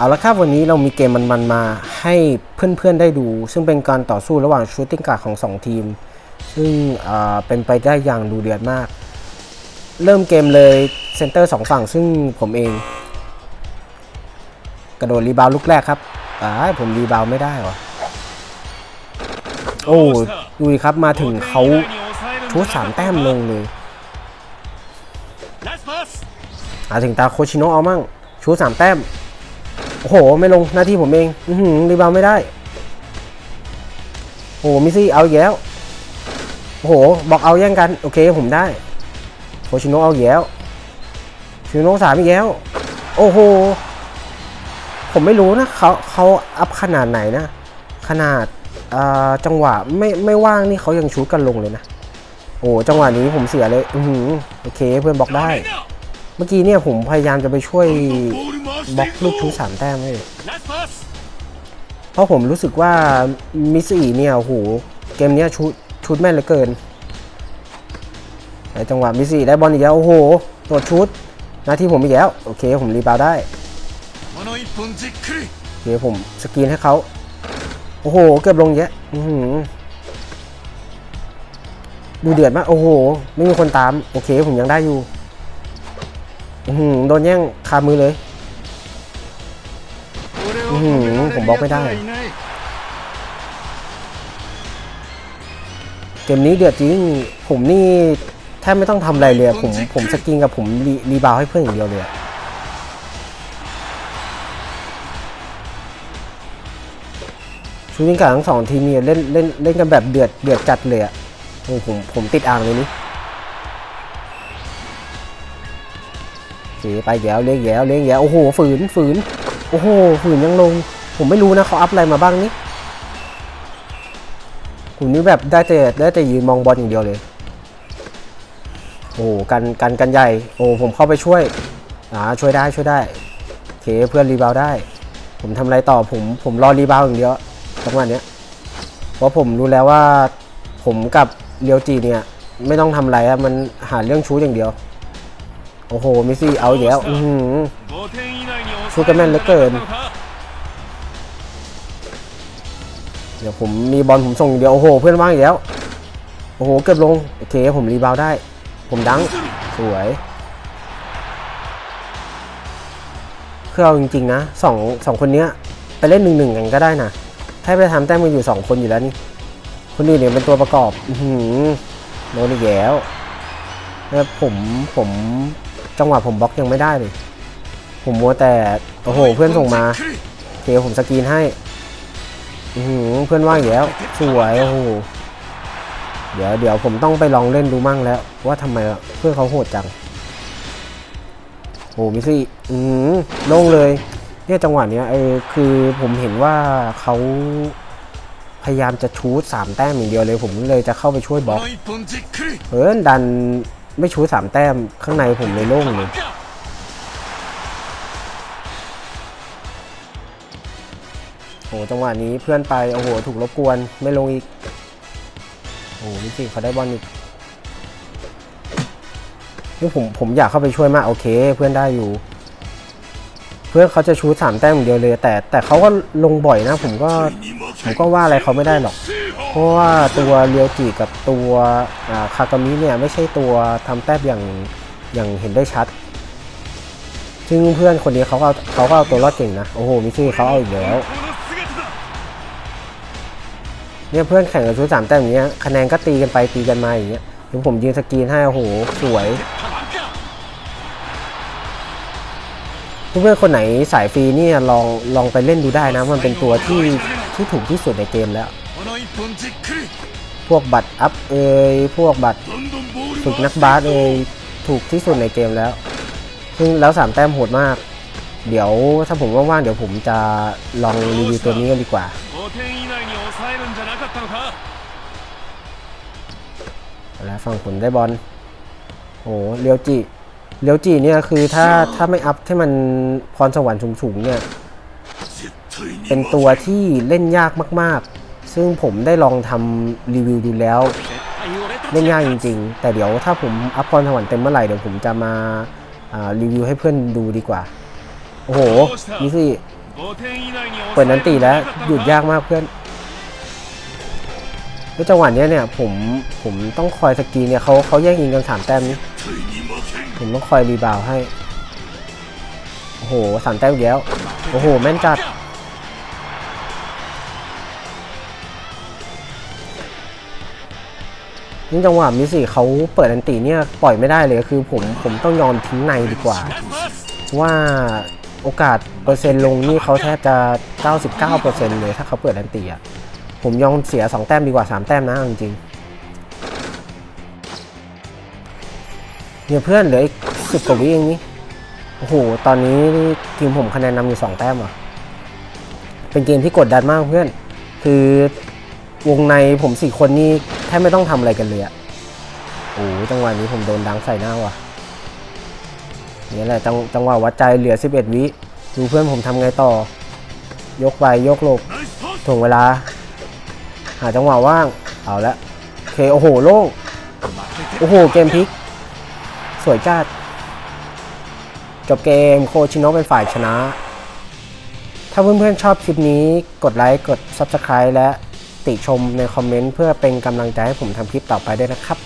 เอาละครับวันนี้เรามีเกมมันๆมาให้เพื่อนๆได้ดู ซึ่งเป็นการต่อสู้ระหว่างชูตติ้งการ์ดของ 2 ทีม ซึ่งเป็นไปได้อย่างดูเดือดมาก เริ่มเกมเลยเซนเตอร์สองฝั่งซึ่งผมเอง กระโดดรีบาวลูกแรกครับอ้าผมรีบาวไม่ได้หรอ โอ้ดูดิครับมาถึงเขาชูสามแต้มลงเลยมาถึงตาโคชิโนะเอามั่งชูสามแต้ม โอ้โห ไม่ลงหน้าที่ผมเอง อือหือรีบาวไม่ได้ โอ้โหมิซี่เอาอีกแล้วโอ้โหบอกเอาแย่งกัน โอเคผมได้โคชิโนะเอาอีกแล้วชิโนะสามอีกแล้ว โอ้โห ผมไม่รู้นะเขาเขาอัพขนาดไหนนะ ขนาดอ่าจังหวะไม่ไม่ว่างนี่เขายังชูดกันลงเลยนะ โอ้จังหวะนี้ผมเสียเลย อือโอเคเพื่อนบอกได้ เมื่อกี้เนี่ยผมพยายามจะไปช่วย บล็อกลูกทุ้งสามแต้มเลยเพราะผมรู้สึกว่ามิสอีเนี่ยโหเกมเนี้ยชุดชุดแม่นเหลือเกินจังหวะมิสอีได้บอลอีกแล้วโอ้โหตรวจชุดหน้าที่ผมอีกแล้ว โอเคผมรีบาวได้โอเคผมสกรีนให้เขาโอ้โห เกือบลงเยอะดูเดือดมาก โอ้โห ไม่มีคนตาม โอเค ผมยังได้อยู่โดนแย่งคามือเลย หือผมบล็อกไม่ได้ เกมนี้เดือดจริง ผมนี่แทบไม่ต้องทำอะไรเลยผมผมสกินกับผมรีรีบาวให้เพื่อนอย่างเดียวเลยชูนิ่กับทั้งสองทีมเนี่ยเล่นเล่นเล่นกันแบบเดือดเดือดจัดเลยอะโอ้ผมผมติดอ่างเลยนี่สีไปแย้วเลี้ยงแย้วเลี้ยงแย้วโอ้โหฝืนฝืน โอ้โหฝืนยังลง ผมไม่รู้นะเขาอัพอะไรมาบ้างนี่ผมนี่แบบได้แต่ได้แต่ยืนมองบอลอย่างเดียวเลย โอ้กันกันกันใหญ่ โอ้ผมเข้าไปช่วยอ่าช่วยได้ช่วยได้โอเคเพื่อนรีบาวได้ ผมทำอะไรต่อผมผมรอรีบาวอย่างเดียวจังหวะเนี้ยเพราะผมรู้แล้วว่า ผมกับเลียวจีเนี่ย ไม่ต้องทำอะไรอะมันหาเรื่องชู้อย่างเดียว โอ้โหมิซี่เอาอีกแล้วอือหือ ชุดกันแม่นเหลือเกิน เดี๋ยวผมมีบอลผมส่งเดี๋ยวโอ้โห เพื่อนว่างอีกแล้ว โอ้โห เกือบลง โอเค ผมรีบาวได้ ผมดัง สวยคืออาจริงๆนะสองสองคนเนี้ย ไปเล่นหนึ่งหนึ่งกันก็ได้นะถ้าไปทำแต้มกันอยู่สองคนอยู่แล้วนี่ คนอื่นเนี่ยเป็นตัวประกอบอืโดนอีกแล้วผมผมจังหวะผมบล็อกยังไม่ได้เลย ผมมัวแต่ โอ้โห เพื่อนส่งมาเคผมสกรีนให้เพื่อนว่างอยู่แล้ว สวยโอ้โห เดี๋ยวเดี๋ยวผมต้องไปลองเล่นดูมั่งแล้ว ว่าทำไมเพื่อนเขาโหดจัง โอ้มิซี่อืมโล่งเลย เนี่ยจังหวะเนี้ยเออคือผมเห็นว่าเขาพยายามจะชูดสามแต้มอย่างเดียวเลย ผมเลยจะเข้าไปช่วยบล็อกเฮ้ยดันไม่ชูดสามแต้มข้างในผมเลยโล่งเลย โหจังหวะนี้เพื่อนไป โอ้โห ถูกรบกวนไม่ลงอีก โอ้โหจริงเขาได้บอลอีกนี่ผมผมอยากเข้าไปช่วยมาก โอเค เพื่อนได้อยู่ เพื่อนเขาจะชูสามแต้มเดียวเลย แต่แต่เขาก็ลงบ่อยนะ ผมก็ผมก็ว่าอะไรเขาไม่ได้หรอก เพราะว่าตัวเรียวจิกับตัวคากามิเนี่ยไม่ใช่ตัวทำแต้มอย่างอย่างเห็นได้ชัด ซึ่งเพื่อนคนนี้เขาก็เขาก็เอาตัวรอดเก่งนะ โอ้โหมิซูเขาเอาอีกแล้ว เนี่ยเพื่อนแข่งกับชุดสามแต้มอย่างเงี้ยคะแนนก็ตีกันไปตีกันมาอย่างเงี้ยถึงผมยืนสกีนให้โอ้โหสวยเพื่อนคนไหนสายฟรีนี่ลองลองไปเล่นดูได้นะ มันเป็นตัวที่ที่ถูกที่สุดในเกมแล้ว พวกบัตรอัพเอยพวกบัตรฝึกนักบาสเอยถูกที่สุดในเกมแล้ว ซึ่งแล้วสามแต้มโหดมาก เดี๋ยวถ้าผมว่างๆเดี๋ยวผมจะลองรีวิวตัวนี้กันดีกว่า แล้วฝั่งขุนได้บอลโอ้โหเลียวจีเลียวจีเนี่ยคือถ้าถ้าไม่อัพให้มันพรสวรรค์สูงๆเนี่ยเป็นตัวที่เล่นยากมากๆ ซึ่งผมได้ลองทำรีวิวดูแล้ว เล่นยากจริง ๆ แต่เดี๋ยวถ้าผมอัพพรสวรรค์เต็มเมื่อไหร่เดี๋ยวผมจะมารีวิวให้เพื่อนดูดีกว่า โอ้โหนี่สิเปิดนันตีแล้วหยุดยากมากเพื่อน ในจังหวะนี้เนี่ยผมผมต้องคอยสกีเนี่ยเขาเขาแย่งยิงกันสามแต้มนี้ผมต้องคอยรีบาวให้ โอ้โหสามแต้มแล้ว โอ้โห แม่นจัด นี่จังหวะมิสิเขาเปิดอันตีเนี่ยปล่อยไม่ได้เลยคือผมผมต้องยอมทิ้งในดีกว่า ว่าโอกาสเปอร์เซ็นต์ลงนี่เขาแทบจะ 99%เลยถ้าเขาเปิดอันตีอะ ผมยอมเสีย 2 แต้มดีกว่า 3 แต้มนะจริงเนี่ยเพื่อนเหลืออีกสิบกว่าวิเองนี่โอ้โห ตอนนี้ทีมผมคะแนนนำอยู่ 2 แต้มอะ เป็นเกมที่กดดันมากเพื่อน คือวงในผมสี่คนนี่แทบไม่ต้องทำอะไรกันเลยอะโอ้จังหวะนี้ผมโดนดังใส่หน้าว่ะนี่แหละจังจังหวะวัดใจเหลือ 11 วิ ดูเพื่อนผมทำไงต่อ ยกไปยกหลบถ่วงเวลา หาจังหวะว่าง เอาละโอเคโอ้โหโล่งโอ้โห เกมพลิก สวยจัดจบเกมโคชิโนะเป็นฝ่ายชนะ ถ้าเพื่อนๆชอบคลิปนี้กดไลค์กด Subscribe และติชมในคอมเมนต์เพื่อเป็นกำลังใจให้ผมทำคลิปต่อไปด้วยนะครับ